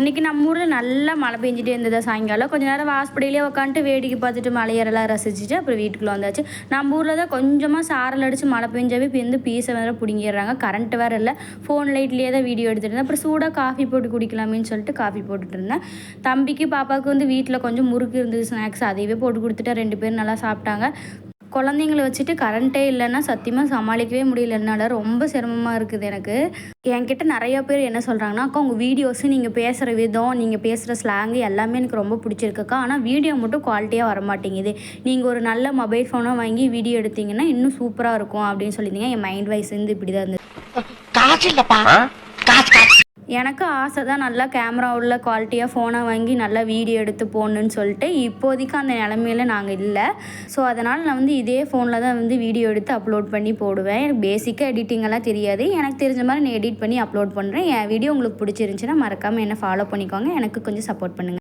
இன்றைக்கி நம்ம ஊரில் நல்லா மழை பெஞ்சிட்டே இருந்தது சாயங்காலம். கொஞ்ச நேரம் ஹாஸ்பிட்டலே உட்காந்துட்டு வேடிக்கை பார்த்துட்டு மலையரெல்லாம் ரசிச்சுட்டு அப்புறம் வீட்டுக்குள்ளே வந்தாச்சு. நம்ம ஊரில் தான் கொஞ்சமாக சாரல் அடித்து மழை பெஞ்சாவே இப்போ வந்து பீஸை வேறு பிடுங்கிடுறாங்க. கரண்ட் வேறு இல்லை. ஃபோன் லைட்லேயே தான் வீடியோ எடுத்துகிட்டு இருந்தேன். அப்புறம் சூடாக காஃபி போட்டு குடிக்கலாமேன்னு சொல்லிட்டு காஃபி போட்டுட்டு இருந்தேன். தம்பிக்கு பாப்பாவுக்கு வந்து வீட்டில் கொஞ்சம் முறுக்கு இருந்தது ஸ்நாக்ஸ் அதையவே போட்டு கொடுத்துட்டா ரெண்டு பேரும் நல்லா சாப்பிட்டாங்க. குழந்தைங்கள வச்சுட்டு கரண்ட்டே இல்லைன்னா சத்தியமாக சமாளிக்கவே முடியல. என்னால் ரொம்ப சிரமமாக இருக்குது எனக்கு. என்கிட்ட நிறைய பேர் என்ன சொல்கிறாங்கன்னா அக்கா உங்கள் வீடியோஸு நீங்கள் பேசுகிற விதம் நீங்கள் பேசுகிற ஸ்லாங்கு எல்லாமே எனக்கு ரொம்ப பிடிச்சிருக்குக்கா ஆனால் வீடியோ மட்டும் குவாலிட்டியாக வர மாட்டேங்குது நீங்கள் ஒரு நல்ல மொபைல் ஃபோனை வாங்கி வீடியோ எடுத்தீங்கன்னா இன்னும் சூப்பராக இருக்கும். அப்படின்னு சொல்லியிருந்தீங்க. என் மைண்ட் வைஸ் வந்து இப்படி தான் இருந்தது எனக்கு ஆசை தான் நல்லா கேமரா உள்ள குவாலிட்டியாக ஃபோனை வாங்கி நல்லா வீடியோ எடுத்து போடணுன்னு சொல்லிட்டு இப்போதைக்கு அந்த நிலமையில நாங்கள் இல்லை. ஸோ அதனால் நான் வந்து இதே ஃபோனில் தான் வந்து வீடியோ எடுத்து அப்லோட் பண்ணி போடுவேன். எனக்கு பேசிக்காக எடிட்டிங்கெல்லாம் தெரியாது. எனக்கு தெரிஞ்ச மாதிரி நான் எடிட் பண்ணி அப்லோட் பண்ணுறேன் என் வீடியோ உங்களுக்கு பிடிச்சிருந்துச்சின்னா மறக்காமல் என்ன ஃபாலோ பண்ணிக்கோங்க. எனக்கு கொஞ்சம் சப்போர்ட் பண்ணுங்கள்